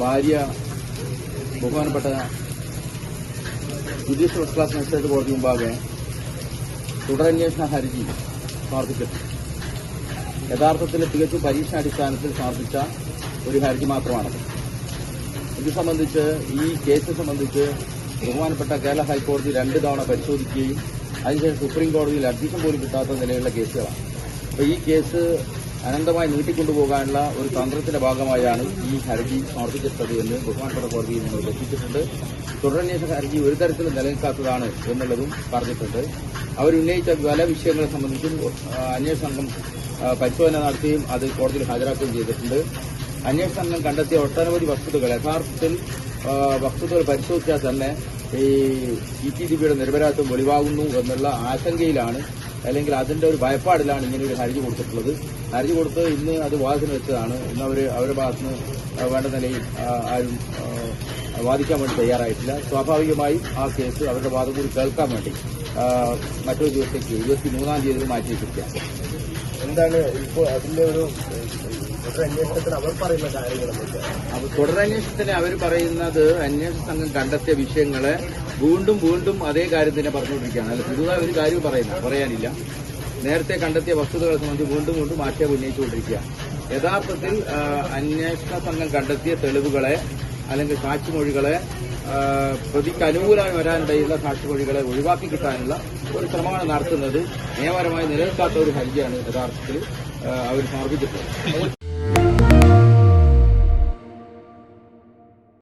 ഭാര്യ ബഹുമാനപ്പെട്ട judicial first class magistrate കോടതി മുമ്പാകെ തുടരന്വേഷണ ഹർജി സമർപ്പിച്ചിട്ടുണ്ട് യഥാർത്ഥത്തിൽ തികച്ചും പരീക്ഷണാടിസ്ഥാനത്തിൽ സമർപ്പിച്ച ഒരു ഹർജി മാത്രമാണത് ഇത് സംബന്ധിച്ച് ഈ കേസ് സംബന്ധിച്ച് ബഹുമാനപ്പെട്ട കേരള ഹൈക്കോടതി രണ്ട് തവണ പരിശോധിക്കുകയും അതിനുശേഷം സുപ്രീം കോടതിയിൽ അഡ്മിഷൻ പോലും കിട്ടാത്ത നിലയിലുള്ള കേസുകളാണ്. അപ്പോൾ ഈ കേസ് അനന്തമായി നീട്ടിക്കൊണ്ടുപോകാനുള്ള ഒരു തന്ത്രത്തിന്റെ ഭാഗമായാണ് ഈ ഹർജി സമർപ്പിച്ചിട്ടുള്ളത് എന്ന് ബഹുമാനപ്പെട്ട കോടതിയിൽ ഞങ്ങൾ എത്തിച്ചിട്ടുണ്ട് തുടരന്വേഷണ ഹർജി ഒരു തരത്തിലും നിലനിൽക്കാത്തതാണ് എന്നുള്ളതും പറഞ്ഞിട്ടുണ്ട്. അവരുന്നയിച്ച പല വിഷയങ്ങളെ സംബന്ധിച്ചും അന്വേഷണ സംഘം പരിശോധന നടത്തുകയും അത് കോടതിയിൽ ഹാജരാക്കുകയും ചെയ്തിട്ടുണ്ട്. അന്വേഷണ സംഘം കണ്ടെത്തിയ ഒട്ടനവധി വസ്തുതകൾ യഥാർത്ഥത്തിൽ വസ്തുതകൾ പരിശോധിച്ചാൽ തന്നെ ഈ ഇ ടി ദിബിയുടെ നിരപരാധം വെളിവാകുന്നു എന്നുള്ള ആശങ്കയിലാണ് അല്ലെങ്കിൽ അതിന്റെ ഒരു ഭയപ്പാടിലാണ് ഇങ്ങനെ ഒരു ഹർജി കൊടുത്തിട്ടുള്ളത്. ഹർജി കൊടുത്ത് ഇന്ന് അത് വാദത്തിന് വെച്ചതാണ്. ഇന്ന് അവർ അവരുടെ ഭാഗത്തുനിന്ന് വേണ്ട നിലയിൽ ആരും വാദിക്കാൻ വേണ്ടി തയ്യാറായിട്ടില്ല. സ്വാഭാവികമായി ആ കേസ് അവരുടെ വാദം കൂടി കേൾക്കാൻ വേണ്ടി മറ്റൊരു ദിവസത്തേക്ക് ഇരുപത്തി മൂന്നാം തീയതി മാറ്റി വെച്ചിരിക്കുകയാണ് എന്താണ് ഇപ്പോൾ അതിന്റെ ഒരു അവർ തുടരന്വേഷണത്തിന് അവർ പറയുന്നത് അന്വേഷണ സംഘം കണ്ടെത്തിയ വിഷയങ്ങളെ വീണ്ടും വീണ്ടും അതേ കാര്യം തന്നെ പറഞ്ഞുകൊണ്ടിരിക്കുകയാണ്. അല്ല പുതുതായി ഒരു കാര്യം പറയുന്ന പറയാനില്ല. നേരത്തെ കണ്ടെത്തിയ വസ്തുതകൾ സംബന്ധിച്ച് വീണ്ടും വീണ്ടും ആക്ഷേപം ഉന്നയിച്ചുകൊണ്ടിരിക്കുകയാണ്. യഥാർത്ഥത്തിൽ അന്വേഷണ സംഘം കണ്ടെത്തിയ തെളിവുകളെ അല്ലെങ്കിൽ സാക്ഷിമൊഴികളെ പ്രതിക്ക് അനുകൂലമായി വരാനിടയുള്ള സാക്ഷിമൊഴികളെ ഒഴിവാക്കി കിട്ടാനുള്ള ഒരു ശ്രമമാണ് നടത്തുന്നത്. നിയമപരമായി നിലനിൽക്കാത്ത ഒരു ഹർജിയാണ് യഥാർത്ഥത്തിൽ അവർ സമർപ്പിച്ചിട്ടുള്ളത്.